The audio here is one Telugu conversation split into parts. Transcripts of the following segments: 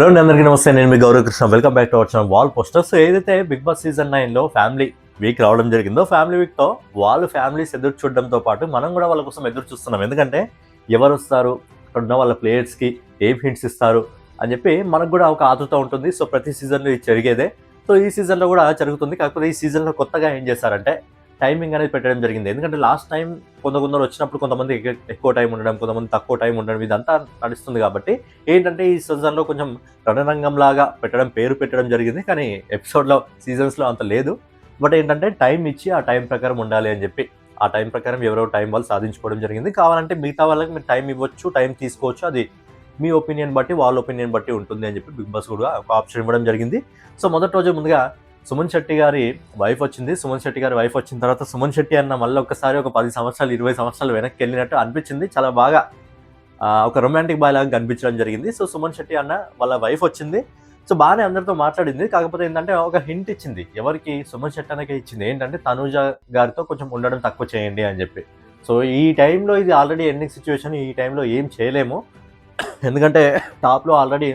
హలో అండి, అందరికీ నమస్తే. నేను మీ Gaurav Krishna. Welcome back to our channel wall posters ఏదైతే బిగ్ బాస్ సీజన్ నైన్లో ఫ్యామిలీ వీక్ రావడం జరిగిందో ఫ్యామిలీ వీక్తో వాళ్ళు ఫ్యామిలీస్ ఎదురు చూడడంతో పాటు మనం కూడా వాళ్ళ కోసం ఎదురు చూస్తున్నాం. ఎందుకంటే ఎవరు వస్తారు అక్కడ ఉన్న వాళ్ళ ప్లేయర్స్కి ఏం హింట్స్ ఇస్తారు అని చెప్పి మనకు కూడా ఒక ఆతృత ఉంటుంది. సో ప్రతి సీజన్లో ఇది జరిగేదే. సో ఈ సీజన్లో కూడా జరుగుతుంది. కాకపోతే ఈ సీజన్లో కొత్తగా ఏం చేశారంటే టైమింగ్ అనేది పెట్టడం జరిగింది. ఎందుకంటే లాస్ట్ టైం కొంత కొందరు వచ్చినప్పుడు కొంతమంది ఎక్కువ టైం ఉండడం కొంతమంది తక్కువ టైం ఉండడం ఇదంతా నడుస్తుంది కాబట్టి ఏంటంటే ఈ సీజన్లో కొంచెం రణరంగం లాగా పెట్టడం పేరు పెట్టడం జరిగింది. కానీ ఎపిసోడ్లో సీజన్స్లో అంత లేదు. బట్ ఏంటంటే టైం ఇచ్చి ఆ టైం ప్రకారం ఉండాలి అని చెప్పి ఆ టైం ప్రకారం ఎవరో టైం వాళ్ళు సాధించుకోవడం జరిగింది. కావాలంటే మిగతా వాళ్ళకి మీరు టైం ఇవ్వచ్చు టైం తీసుకోవచ్చు. అది మీ ఒపీనియన్ బట్టి వాళ్ళ ఒపీనియన్ బట్టి ఉంటుంది అని చెప్పి బిగ్ బాస్ కూడా ఒక ఆప్షన్ ఇవ్వడం జరిగింది. సో మొదటి రోజు ముందుగా సుమన్ శెట్టి గారి వైఫ్ వచ్చింది. సుమన్ శెట్టి గారి వైఫ్ వచ్చిన తర్వాత సుమన్ శెట్టి అన్న మళ్ళీ ఒకసారి ఒక పది సంవత్సరాలు ఇరవై సంవత్సరాలు వెనక్కి వెళ్ళినట్టు అనిపించింది. చాలా బాగా ఒక రొమాంటిక్ బాయ్ లాగా కనిపించడం జరిగింది. సో సుమన్ శెట్టి అన్న వాళ్ళ వైఫ్ వచ్చింది. సో బాగానే అందరితో మాట్లాడింది. కాకపోతే ఏంటంటే ఒక హింట్ ఇచ్చింది. ఎవరికి సుమన్ శెట్టి అన్నకే ఇచ్చింది? ఏంటంటే తనూజ గారితో కొంచెం ఉండడం తక్కువ చేయండి అని చెప్పి. సో ఈ టైంలో ఇది ఆల్రెడీ ఎండింగ్ సిచ్యువేషన్ ఈ టైంలో ఏం చేయలేము. ఎందుకంటే టాప్లో already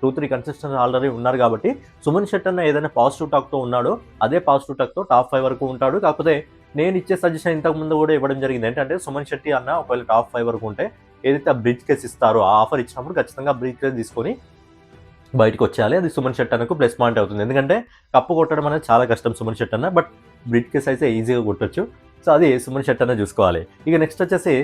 two three consistent already ఉన్నారు కాబట్టి సుమన్ శెట్టి అన్న ఏదైనా పాజిటివ్ టాక్తో ఉన్నాడో అదే పాజిటివ్ టాక్తో టాప్ ఫైవ్ వరకు ఉంటాడు. కాకపోతే నేను ఇచ్చే సజెషన్ ఇంతకు ముందు కూడా ఇవ్వడం జరిగింది. ఏంటంటే సుమన్ శెట్టి అన్న ఒకవేళ టాప్ ఫైవ్ వరకు ఉంటే ఏదైతే ఆ బ్రిడ్జ్ కేస్ ఇస్తారో ఆ ఆఫర్ ఇచ్చినప్పుడు ఖచ్చితంగా బ్రిడ్జ్ కేస్ తీసుకొని బయటకు వచ్చేయాలి. అది సుమన్ శెట్టి అన్నకు ప్లస్ పాయింట్ అవుతుంది. ఎందుకంటే కప్పు కొట్టడం అనేది చాలా కష్టం సుమన్ శెట్టి అన్న. బట్ బ్రిడ్జ్ కేస్ అయితే ఈజీగా కొట్టొచ్చు. సో అది సుమన్ శెట్టి అన్న చూసుకోవాలి. ఇక నెక్స్ట్ వచ్చేసి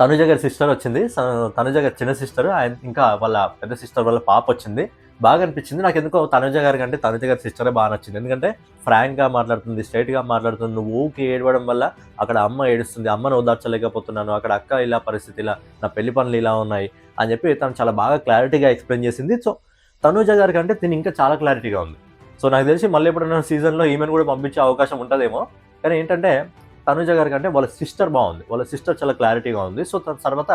తనుజ గారి సిస్టర్ వచ్చింది. స- తనుజ గారి చిన్న సిస్టర్ ఆయన ఇంకా వాళ్ళ పెద్ద సిస్టర్ వాళ్ళ పాప వచ్చింది. బాగా అనిపించింది. నాకు ఎందుకో తనుజ గారి కంటే తనుజ గారి సిస్టరే బాగా నచ్చింది. ఎందుకంటే ఫ్రాంక్గా మాట్లాడుతుంది స్ట్రైట్గా మాట్లాడుతుంది. నువ్వు ఊకి ఏడవడం వల్ల అక్కడ అమ్మ ఏడుస్తుంది అమ్మను ఓదార్చలేకపోతున్నాను. అక్కడ అక్క ఇలా పరిస్థితి ఇలా నా పెళ్ళి పనులు ఇలా ఉన్నాయి. అని చెప్పి తను చాలా బాగా క్లారిటీగా ఎక్స్ప్లెయిన్ చేసింది. సో తనుజ గారి కంటే తిని ఇంకా చాలా క్లారిటీగా ఉంది. సో నాకు తెలిసి మళ్ళీ ఎప్పుడైనా సీజన్లో ఈమెను కూడా పంపించే అవకాశం ఉంటుందేమో. కానీ ఏంటంటే తనుజ గారి కంటే వాళ్ళ సిస్టర్ బాగుంది. వాళ్ళ సిస్టర్ చాలా క్లారిటీగా ఉంది. సో తన తర్వాత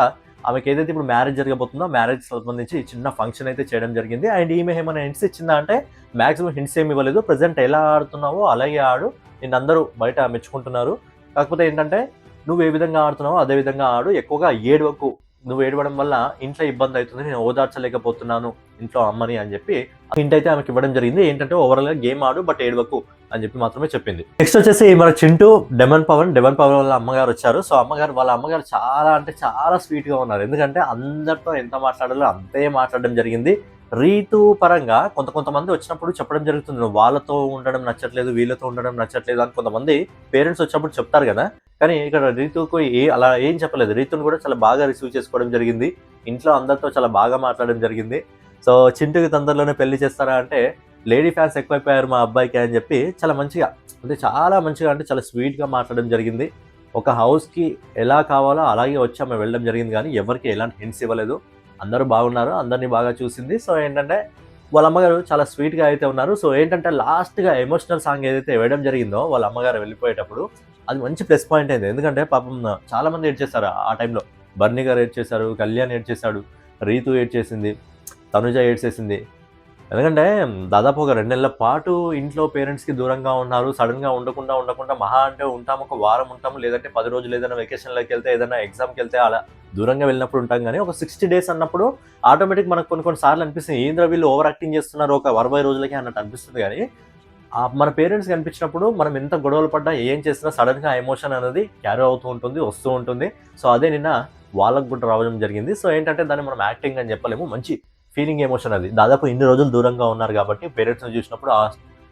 ఆమెకి ఏదైతే ఇప్పుడు మ్యారేజ్ జరగబోతుందో మ్యారేజ్ సంబంధించి చిన్న ఫంక్షన్ అయితే చేయడం జరిగింది. అండ్ ఈమె ఏమైనా హింట్స్ ఇచ్చిందా అంటే మ్యాక్సిమం హింట్స్ ఏమి ఇవ్వలేదు. ప్రజెంట్ ఎలా ఆడుతున్నావో అలాగే ఆడు. నిన్ను అందరూ బయట మెచ్చుకుంటున్నారు. కాకపోతే ఏంటంటే నువ్వు ఏ విధంగా ఆడుతున్నావో అదే విధంగా ఆడు. ఎక్కువగా ఏడవకు నువ్వు ఏడవడం వల్ల ఇంట్లో ఇబ్బంది అవుతుంది నేను ఓదార్చలేకపోతున్నాను ఇంట్లో అమ్మని అని చెప్పి హింట్ అయితే ఆమెకి ఇవ్వడం జరిగింది. ఏంటంటే ఓవరాల్గా గేమ్ ఆడు బట్ ఏడవకు అని చెప్పి మాత్రమే చెప్పింది. నెక్స్ట్ వచ్చేసి మన చింటూ డెమన్ పవన్. డెమన్ పవన్ వాళ్ళ అమ్మగారు వచ్చారు. సో అమ్మగారు వాళ్ళ అమ్మగారు చాలా అంటే చాలా స్వీట్గా ఉన్నారు. ఎందుకంటే అందరితో ఎంత మాట్లాడాలో అంతే మాట్లాడడం జరిగింది. రీతు పరంగా కొంత కొంతమంది వచ్చినప్పుడు చెప్పడం జరుగుతుంది. వాళ్ళతో ఉండడం నచ్చట్లేదు వీళ్ళతో ఉండడం నచ్చట్లేదు అని కొంతమంది పేరెంట్స్ వచ్చినప్పుడు చెప్తారు కదా. కానీ ఇక్కడ రీతుకు ఏ అలా ఏం చెప్పలేదు. రీతుని కూడా చాలా బాగా రిసీవ్ చేసుకోవడం జరిగింది. ఇంట్లో అందరితో చాలా బాగా మాట్లాడడం జరిగింది. సో చింటుకి తొందరలోనే పెళ్ళి చేస్తారా అంటే లేడీ ఫ్యాన్స్ ఎక్కువైపోయారు మా అబ్బాయికి అని చెప్పి చాలా మంచిగా అంటే చాలా మంచిగా అంటే చాలా స్వీట్గా మాట్లాడడం జరిగింది. ఒక హౌస్కి ఎలా కావాలో అలాగే వచ్చి ఆమె వెళ్ళడం జరిగింది. కానీ ఎవరికి ఎలాంటి హింట్స్ ఇవ్వలేదు. అందరూ బాగున్నారు. అందరినీ బాగా చూసింది. సో ఏంటంటే వాళ్ళ అమ్మగారు చాలా స్వీట్గా అయితే ఉన్నారు. సో ఏంటంటే లాస్ట్గా ఎమోషనల్ సాంగ్ ఏదైతే వేయడం జరిగిందో వాళ్ళ అమ్మగారు వెళ్ళిపోయేటప్పుడు అది మంచి ప్లస్ పాయింట్ అయింది. ఎందుకంటే పాపం చాలా మంది ఏడ్ చేస్తారు ఆ టైంలో. బర్నీ గారు ఏడ్ చేశారు కళ్యాణ్ ఏడ్ చేశాడు రీతు ఏడ్ చేసింది తనుజ ఏడ్ చేసింది. ఎందుకంటే దాదాపు ఒక రెండు నెలల పాటు ఇంట్లో పేరెంట్స్కి దూరంగా ఉన్నారు సడన్గా ఉండకుండా ఉండకుండా మహా అంటే ఉంటాము ఒక వారం ఉంటాము లేదంటే పది రోజులు ఏదైనా వెకేషన్లోకి వెళ్తే ఏదైనా ఎగ్జామ్కి వెళ్తే అలా దూరంగా వెళ్ళినప్పుడు ఉంటాం. కానీ ఒక సిక్స్టీ డేస్ అన్నప్పుడు ఆటోమేటిక్ మనకు కొన్ని కొన్ని సార్లు అనిపిస్తుంది ఏంద్ర వీళ్ళు ఓవర్ యాక్టింగ్ చేస్తున్నారు ఒక అరవై రోజులకే అన్నట్టు అనిపిస్తుంది. కానీ మన పేరెంట్స్ కనిపించినప్పుడు మనం ఎంత గొడవలు పడ్డా ఏం చేసినా సడన్గా ఎమోషన్ అనేది క్యారీ అవుతూ ఉంటుంది వస్తూ ఉంటుంది. సో అదే నిన్న వాళ్ళకు కూడా రావడం జరిగింది. సో ఏంటంటే దాన్ని మనం యాక్టింగ్ అని చెప్పలేము. మంచి ఫీలింగ్ ఎమోషన్ అది. దాదాపు ఇన్ని రోజులు దూరంగా ఉన్నారు కాబట్టి పేరెంట్స్ని చూసినప్పుడు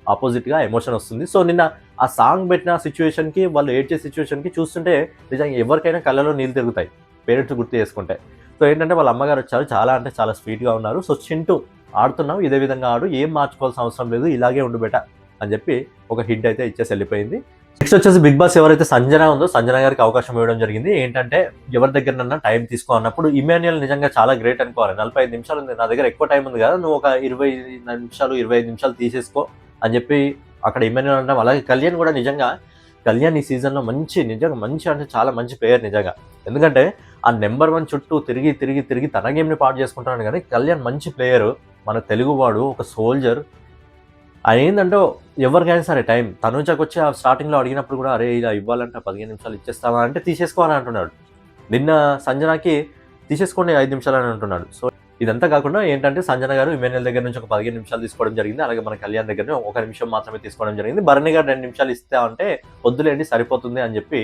ఆపోజిట్గా ఎమోషన్ వస్తుంది. సో నిన్న ఆ సాంగ్ పెట్టిన సిచ్యువేషన్కి వాళ్ళు ఏడ్చే సిచ్యువేషన్కి చూస్తుంటే నిజంగా ఎవరికైనా కళ్ళలో నీళ్ళు తిరుగుతాయి. పేరెంట్స్ గుర్తు చేసుకుంటే. సో ఏంటంటే వాళ్ళ అమ్మగారు వచ్చారు. చాలా అంటే చాలా స్వీట్గా ఉన్నారు. సో చింటూ ఆడుతున్నావు. ఇదే విధంగా ఆడు. ఏం మార్చుకోవాల్సిన అవసరం లేదు. ఇలాగే ఉండు బెట. అని చెప్పి ఒక హిట్ అయితే ఇచ్చేసి వెళ్ళిపోయింది. నెక్స్ట్ వచ్చేసి బిగ్ బాస్ ఎవరైతే సంజన ఉందో సంజన గారికి అవకాశం ఇవ్వడం జరిగింది. ఏంటంటే ఎవరి దగ్గర టైం తీసుకో అన్నప్పుడు ఇమాన్యుయల్ నిజంగా చాలా గ్రేట్ అనుకోవాలి. నలభై ఐదు నిమిషాలు ఉంది నా దగ్గర ఎక్కువ టైం ఉంది కదా నువ్వు ఒక ఇరవై నిమిషాలు ఇరవై ఐదు నిమిషాలు తీసేసుకో అని చెప్పి అక్కడ ఇమాన్యుయల్ అంటాం అలాగే కళ్యాణ్ కూడా నిజంగా కళ్యాణ్ ఈ సీజన్లో మంచి నిజంగా మంచి అంటే చాలా మంచి ప్లేయర్ నిజంగా. ఎందుకంటే ఆ నెంబర్ వన్ చుట్టూ తిరిగి తిరిగి తిరిగి తన గేమ్ని పాటు చేసుకుంటాడు కానీ కళ్యాణ్ మంచి ప్లేయర్ మన తెలుగువాడు ఒక సోల్జర్ అది ఏంటంటే ఎవరికైనా సరే టైం. తనుజకు వచ్చి ఆ స్టార్టింగ్లో అడిగినప్పుడు కూడా అరే ఇలా ఇవ్వాలంటే పదిహేను నిమిషాలు ఇచ్చేస్తావా? అంటే తీసేసుకోవాలని అంటున్నాడు. నిన్న సంజనాకి తీసేసుకోండి ఐదు నిమిషాలు అని అంటున్నాడు. సో ఇదంతా కాకుండా ఏంటంటే సంజన గారు ఇమాన్యుల్ దగ్గర నుంచి ఒక పదిహేను నిమిషాలు తీసుకోవడం జరిగింది. అలాగే మన కళ్యాణ్ దగ్గర ఒక నిమిషం మాత్రమే తీసుకోవడం జరిగింది. భరణి గారు రెండు నిమిషాలు ఇస్తా అంటే వద్దులేండి సరిపోతుంది అని చెప్పి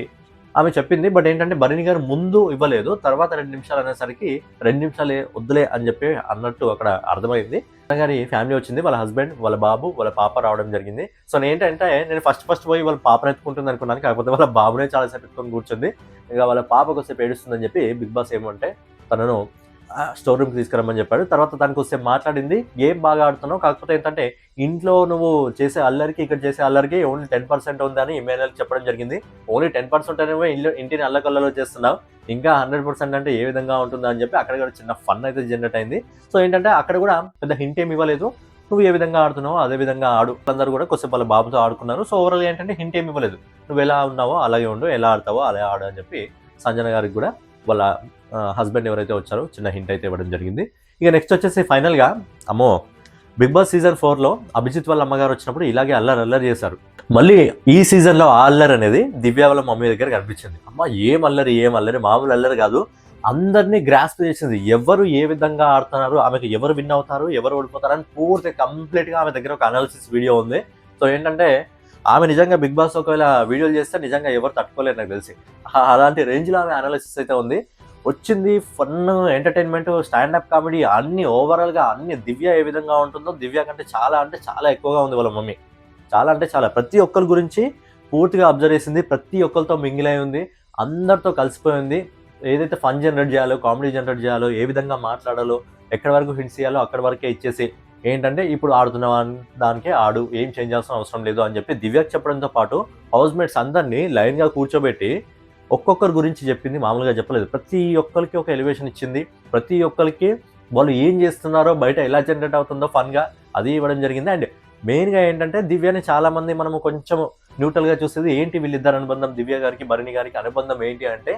ఆమె చెప్పింది. బట్ ఏంటంటే భరణి గారు ముందు ఇవ్వలేదు. తర్వాత రెండు నిమిషాలు అనేసరికి రెండు నిమిషాలే వద్దులే అని చెప్పి అన్నట్టు అక్కడ అర్థమైంది. గారి ఫ్యామిలీ వచ్చింది వాళ్ళ హస్బెండ్ వాళ్ళ బాబు వాళ్ళ పాప రావడం జరిగింది. సో ఏంటంటే నేను ఫస్ట్ ఫస్ట్ పోయి వాళ్ళ పాపను ఎత్తుకుంటుంది అనుకున్నాను. కాకపోతే వాళ్ళ బాబునే చాలాసేపు ఎత్తుకొని కూర్చుంది. ఇంకా వాళ్ళ పాప కొద్దిసేపు ఏడుస్తుందని చెప్పి బిగ్ బాస్ ఏమంటే తనను స్టోర్ రూమ్కి తీసుకురమ్మని చెప్పాడు. తర్వాత దానికి వస్తే మాట్లాడింది ఏం బాగా ఆడుతున్నావు? కాకపోతే ఏంటంటే ఇంట్లో నువ్వు చేసే అల్లరికి ఇక్కడ చేసే అల్లరికి ఓన్లీ టెన్ పర్సెంట్ ఉందని ఇమెయిల్ చెప్పడం జరిగింది. ఓన్లీ టెన్ పర్సెంట్ అనేవి ఇల్లు ఇంటిని అల్లకల్లలో చేస్తున్నావు. ఇంకా హండ్రెడ్ పర్సెంట్ అంటే ఏ విధంగా ఉంటుందా అని చెప్పి అక్కడ కూడా చిన్న ఫన్ అయితే జనరేట్ అయింది. సో ఏంటంటే అక్కడ కూడా పెద్ద హింట్ ఏమి ఇవ్వలేదు. నువ్వు ఏ విధంగా ఆడుతున్నావో అదే విధంగా ఆడు అందరూ కూడా కొద్దిసేపు వాళ్ళ బాబుతో ఆడుకున్నారు. సో ఓవరాల్ ఏంటంటే హింట్ ఏమి ఇవ్వలేదు. నువ్వు ఎలా ఉన్నావో అలాగే ఉండు. ఎలా ఆడతావో అలా ఆడు అని చెప్పి సంజన గారికి కూడా వాళ్ళ హస్బెండ్ ఎవరైతే వచ్చారో చిన్న హింట్ అయితే ఇవ్వడం జరిగింది. ఇక నెక్స్ట్ వచ్చేసి ఫైనల్గా అమ్మో బిగ్ బాస్ సీజన్ ఫోర్లో అభిజిత్ వాళ్ళ అమ్మగారు వచ్చినప్పుడు ఇలాగే అల్లరి అల్లరి చేశారు. మళ్ళీ ఈ సీజన్లో ఆ అల్లరి అనేది దివ్య వాళ్ళ మమ్మీ దగ్గర కనిపించింది అమ్మ ఏం అల్లరి ఏం అల్లరి? మామూలు అల్లరి కాదు. అందరినీ గ్రాస్ప్ చేసింది. ఎవరు ఏ విధంగా ఆడుతున్నారు ఆమెకు ఎవరు విన్ అవుతారు ఎవరు ఓడిపోతారు అని పూర్తి కంప్లీట్గా ఆమె దగ్గర ఒక అనాలిసిస్ వీడియో ఉంది. సో ఏంటంటే ఆమె నిజంగా బిగ్ బాస్ ఒకవేళ వీడియోలు చేస్తే నిజంగా ఎవరు తట్టుకోలేరు నాకు తెలిసి. అలాంటి రేంజ్లో ఆమె అనాలిసిస్ అయితే ఉంది. వచ్చింది ఫన్ ఎంటర్టైన్మెంట్ స్టాండప్ కామెడీ అన్ని ఓవరాల్గా అన్ని దివ్య ఏ విధంగా ఉంటుందో దివ్య కంటే చాలా అంటే చాలా ఎక్కువగా ఉంది వాళ్ళ మమ్మీ. చాలా అంటే చాలా. ప్రతి ఒక్కరి గురించి పూర్తిగా అబ్జర్వ్ చేసింది ప్రతి ఒక్కరితో మింగిల్ అయి ఉంది అందరితో కలిసిపోయింది. ఏదైతే ఫన్ జనరేట్ చేయాలో కామెడీ జనరేట్ చేయాలో ఏ విధంగా మాట్లాడాలో ఎక్కడి వరకు హింట్స్ చేయాలో అక్కడి వరకే ఇచ్చేసి ఏంటంటే ఇప్పుడు ఆడుతున్న దానికే ఆడు ఏం చేంజ్ చేయాల్సిన అవసరం లేదు అని చెప్పి దివ్యకు చెప్పడంతో పాటు హౌస్ మేట్స్ అందరినీ లైన్గా కూర్చోబెట్టి ఒక్కొక్కరి గురించి చెప్పింది మామూలుగా చెప్పలేదు. ప్రతి ఒక్కరికి ఒక ఎలివేషన్ ఇచ్చింది. ప్రతి ఒక్కరికి వాళ్ళు ఏం చేస్తున్నారో బయట ఎలా జనరేట్ అవుతుందో ఫన్గా అది ఇవ్వడం జరిగింది. అండ్ మెయిన్గా ఏంటంటే దివ్యని చాలామంది మనము కొంచెం న్యూట్రల్గా చూసేది ఏంటి వీళ్ళిద్దరు అనుబంధం? దివ్య గారికి భరణి గారికి అనుబంధం ఏంటి అంటే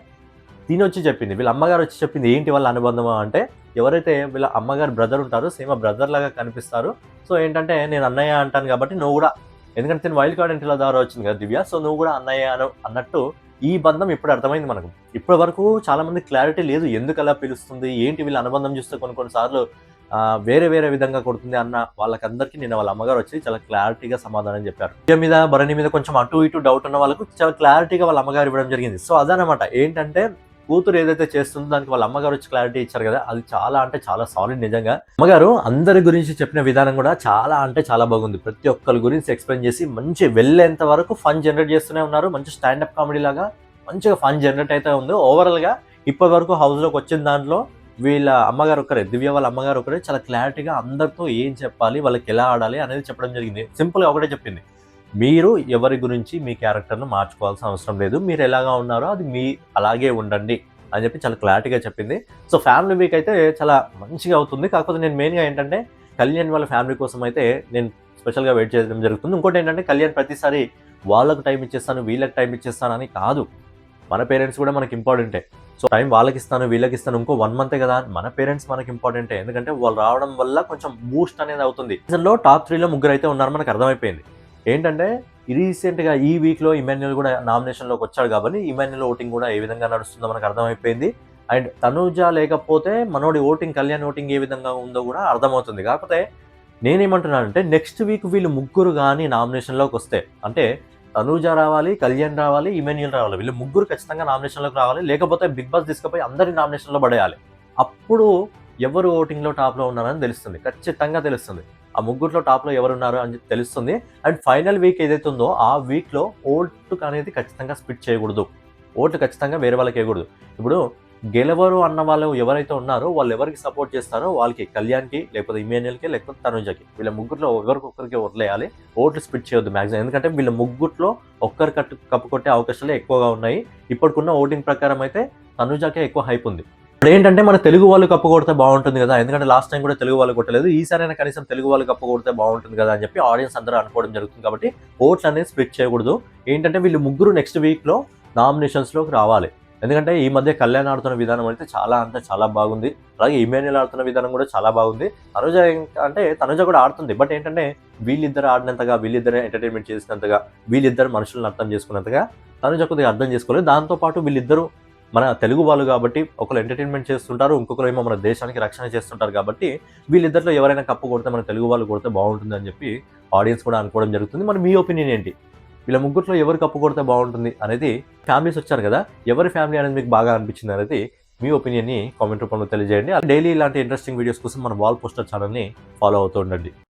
తిని వచ్చి చెప్పింది. వీళ్ళ అమ్మగారు వచ్చి చెప్పింది ఏంటి వాళ్ళ అనుబంధం అంటే ఎవరైతే వీళ్ళ అమ్మగారు బ్రదర్ ఉంటారో సేమ్ బ్రదర్ లాగా కనిపిస్తారు. సో ఏంటంటే నేను అన్నయ్య అంటాను కాబట్టి నువ్వు కూడా ఎందుకంటే నేను వైల్డ్ కార్డ్ ఎంట్రీల ద్వారా వచ్చింది కదా దివ్య సో నువ్వు కూడా అన్నయ్య అను అన్నట్టు ఈ బంధం ఇప్పుడు అర్థమైంది మనకు. ఇప్పటి వరకు చాలా మంది క్లారిటీ లేదు. ఎందుకు అలా పిలుస్తుంది? ఏంటి వీళ్ళ అనుబంధం చూస్తే కొన్ని కొన్నిసార్లు వేరే వేరే విధంగా కొడుతుంది అన్న వాళ్ళకందరికీ నేను వాళ్ళ అమ్మగారు వచ్చి చాలా క్లారిటీగా సమాధానం చెప్పారు. దివ్య మీద భరణి మీద కొంచెం అటు ఇటు డౌట్ ఉన్న వాళ్ళకు చాలా క్లారిటీగా వాళ్ళ అమ్మగారు ఇవ్వడం జరిగింది. సో అదనమాట ఏంటంటే కూతురు ఏదైతే చేస్తుందో దానికి వాళ్ళ అమ్మగారు వచ్చి క్లారిటీ ఇచ్చారు కదా అది చాలా అంటే చాలా సాలిడ్ నిజంగా. అమ్మగారు అందరి గురించి చెప్పిన విధానం కూడా చాలా అంటే చాలా బాగుంది. ప్రతి ఒక్కరి గురించి ఎక్స్ప్లెయిన్ చేసి మంచి వెళ్ళేంత వరకు ఫన్ జనరేట్ చేస్తూనే ఉన్నారు. మంచి స్టాండప్ కామెడీ లాగా మంచిగా ఫన్ జనరేట్ అయితే ఉంది. ఓవరాల్గా ఇప్పటి వరకు హౌస్లోకి వచ్చిన దాంట్లో వీళ్ళ అమ్మగారు ఒకరే దివ్య వాళ్ళ అమ్మగారు ఒకరే చాలా క్లారిటీగా అందరితో ఏం చెప్పాలి వాళ్ళకి ఎలా ఆడాలి అనేది చెప్పడం జరిగింది. సింపుల్గా ఒకటే చెప్పింది. మీరు ఎవరి గురించి మీ క్యారెక్టర్ను మార్చుకోవాల్సిన అవసరం లేదు. మీరు ఎలాగా ఉన్నారో అది మీ అలాగే ఉండండి అని చెప్పి చాలా క్లారిటీగా చెప్పింది. సో ఫ్యామిలీ వీక్ అయితే చాలా మంచిగా అవుతుంది. కాకపోతే నేను మెయిన్గా ఏంటంటే కళ్యాణ్ వాళ్ళ ఫ్యామిలీ కోసం అయితే నేను స్పెషల్గా వెయిట్ చేయడం జరుగుతుంది. ఇంకోటి ఏంటంటే కళ్యాణ్ ప్రతిసారి వాళ్ళకు టైం ఇచ్చేస్తాను వీళ్ళకి టైం ఇచ్చేస్తాను అని కాదు. మన పేరెంట్స్ కూడా మనకి ఇంపార్టెంటే. సో టైం వాళ్ళకి ఇస్తాను వీళ్ళకి ఇస్తాను ఇంకో వన్ మంతే కదా మన పేరెంట్స్ మనకి ఇంపార్టెంటే. ఎందుకంటే వాళ్ళు రావడం వల్ల కొంచెం బూస్ట్ అనేది అవుతుంది. సీజన్లో టాప్ త్రీలో ముగ్గురు అయితే ఉన్నారు మనకు అర్థమైపోయింది. ఏంటంటే రీసెంట్గా ఈ వీక్లో ఇమాన్యుల్ కూడా నామినేషన్లోకి వచ్చాడు కాబట్టి ఇమాన్యుల్ ఓటింగ్ కూడా ఏ విధంగా నడుస్తుందో మనకు అర్థమైపోయింది. అండ్ తనూజ లేకపోతే మనోడి ఓటింగ్ కళ్యాణ్ ఓటింగ్ ఏ విధంగా ఉందో కూడా అర్థమవుతుంది. కాకపోతే నేనేమంటున్నానంటే నెక్స్ట్ వీక్ వీళ్ళు ముగ్గురు కానీ నామినేషన్లోకి వస్తే అంటే తనూజ రావాలి కళ్యాణ్ రావాలి ఇమాన్యుల్ రావాలి వీళ్ళు ముగ్గురు ఖచ్చితంగా నామినేషన్లోకి రావాలి లేకపోతే బిగ్ బాస్ తీసుకుపోయి అందరి నామినేషన్లో పడేయాలి. అప్పుడు ఎవరు ఓటింగ్లో టాప్లో ఉన్నారని తెలుస్తుంది. ఖచ్చితంగా తెలుస్తుంది. ఆ ముగ్గురులో టాప్లో ఎవరు ఉన్నారు అని తెలుస్తుంది. అండ్ ఫైనల్ వీక్ ఏదైతే ఉందో ఆ వీక్లో ఓటు అనేది ఖచ్చితంగా స్పిట్ చేయకూడదు. ఓట్లు ఖచ్చితంగా వేరే వాళ్ళకి వేయకూడదు. ఇప్పుడు గెలవరు అన్న వాళ్ళు ఎవరైతే ఉన్నారో వాళ్ళు ఎవరికి సపోర్ట్ చేస్తారో వాళ్ళకి కళ్యాణ్కి లేకపోతే ఇమాన్యుల్కి లేకపోతే తనుజకి వీళ్ళ ముగ్గురులో ఒకరికొకరికి వదిలేయాలి ఓట్లు స్పిట్ చేయొద్దు మ్యాక్సిమం ఎందుకంటే వీళ్ళ ముగ్గుట్లో ఒక్కరు కట్టు కప్పు కొట్టే ఎక్కువగా ఉన్నాయి. ఇప్పటికున్న ఓటింగ్ ప్రకారం అయితే తనుజాకే ఎక్కువ హైప్ ఉంది. ఇప్పుడు ఏంటంటే మన తెలుగు వాళ్ళు కప్పు కొడితే బాగుంటుంది కదా. ఎందుకంటే లాస్ట్ టైం కూడా తెలుగు వాళ్ళు కొట్టలేదు. ఈసారైనా కనీసం తెలుగు వాళ్ళు కప్పు కొడితే బాగుంటుంది కదా అని చెప్పి ఆడియన్స్ అందరూ అనుకోవడం జరుగుతుంది కాబట్టి ఓట్లు అనేది స్ప్లిట్ చేయకూడదు. ఏంటంటే వీళ్ళు ముగ్గురు నెక్స్ట్ వీక్లో నామినేషన్స్లోకి రావాలి. ఎందుకంటే ఈ మధ్య కళ్యాణ్ ఆడుతున్న విధానం అయితే చాలా అంటే చాలా బాగుంది. అలాగే ఇమాన్యుల్ ఆడుతున్న విధానం కూడా చాలా బాగుంది. తనుజ అంటే తనుజ కూడా ఆడుతుంది. బట్ ఏంటంటే వీళ్ళిద్దరు ఆడినంతగా వీళ్ళిద్దరు ఎంటర్టైన్మెంట్ చేసినంతగా వీళ్ళిద్దరు మనుషులను అర్థం చేసుకున్నంతగా తనుజ కొద్దిగా అర్థం చేసుకోలేదు. దాంతోపాటు వీళ్ళిద్దరూ మన తెలుగు వాళ్ళు కాబట్టి ఒకరు ఎంటర్టైన్మెంట్ చేస్తుంటారు ఇంకొకరు ఏమో మన దేశానికి రక్షణ చేస్తుంటారు కాబట్టి వీళ్ళిద్దరిలో ఎవరైనా కప్పు కొడితే మన తెలుగు వాళ్ళు కొడితే బాగుంటుంది అని చెప్పి ఆడియన్స్ కూడా అనుకోవడం జరుగుతుంది. మరి మీ ఒపీనియన్ ఏంటి? వీళ్ళ ముగ్గురులో ఎవరు కప్పు కొడితే బాగుంటుంది అనేది ఫ్యామిలీస్ వచ్చారు కదా ఎవరి ఫ్యామిలీ అనేది మీకు బాగా అనిపించింది అనేది మీ ఒపీనియన్ని కామెంట్ రూపంలో తెలియజేయండి. డైలీ ఇలాంటి ఇంట్రెస్టింగ్ వీడియోస్ కోసం మన వాల్ పోస్టర్ ఛానల్ని ఫాలో అవుతూ ఉండండి.